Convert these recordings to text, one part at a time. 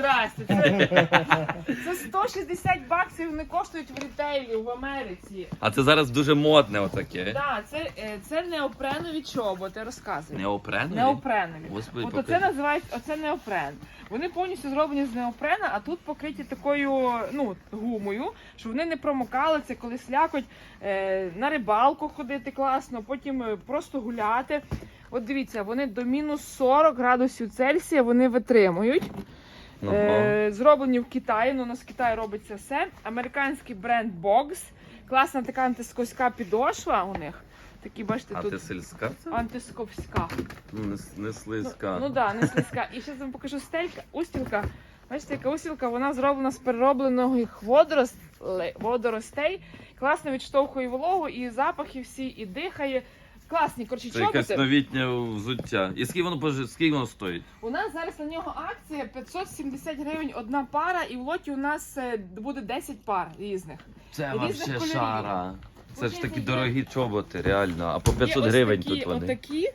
Здрасте. Це, це 160 баксів не коштують в рітейлі в Америці. А це зараз дуже модне отаке. Так, це, е, це неопренові чоботи, розказую. Неопренові? Неопренові. Господи, От оце називається оце неопрен. Вони повністю зроблені з неопрена, а тут покриті такою ну, гумою, щоб вони не промокали. Це коли слякоть е, на рибалку ходити класно, потім е, просто гуляти. От дивіться, вони до мінус 40 градусів Цельсія вони витримують. Е, зроблені в Китаї, ну у нас в Китаї робиться все. Американський бренд Box. Класна така антискоська підошва у них. Такі, бачите, тут ти сільська? антисковська. Ну, не, с- не слизька. Ну, ну да, не слизька. І зараз вам покажу стелька, устілка. Бачите, яка устілка, вона зроблена з переробленого водоростей, водоростей. Класно відштовхує вологу і запахи всі, і дихає. Класні, коротше, Це якесь чоботи. новітнє взуття. І скільки воно пожи- скільки воно стоїть? У нас зараз на нього акція 570 гривень одна пара, і в лоті у нас е, буде 10 пар різних. Це Різних вообще кольорів. шара. Це ж такі дорогі чоботи, реально. А по 500 Є ось гривень такі, тут вони. Отакі,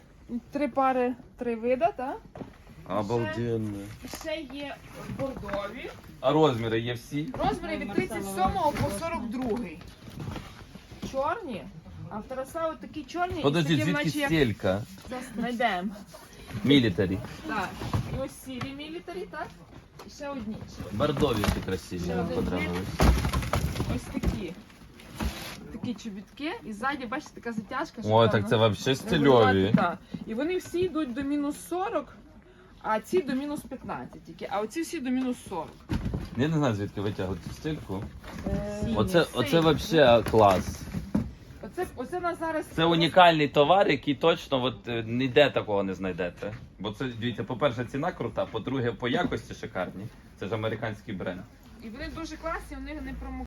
три пари, три вида, так? Обалденно. Ще є бордові. А розміри є всі? Розміри від 37 по 42. Чорні. А в Тараса такі чорні Подожди, і такі, звідки наче як стілька? знайдемо. Мілітарі. Так. І ось сірі мілітарі, так? І ще одні. Бордові які красиві, мені один. Ось такі. Такі чобітки. І ззаді, бачите, така затяжка. Ой, шикарна. так це вообще Регулювати, стильові. так. І вони всі йдуть до мінус 40, а ці до мінус 15 тільки. А оці всі до мінус 40. Я не знаю, звідки витягувати стільку. Е, Оце, оце вообще клас. Оце, оце на зараз. Це унікальний товар, який точно от, е, ніде такого не знайдете. Бо це, дивіться, по-перше, ціна крута, по-друге, по якості шикарні. Це ж американський бренд. І вони дуже класні, вони не промо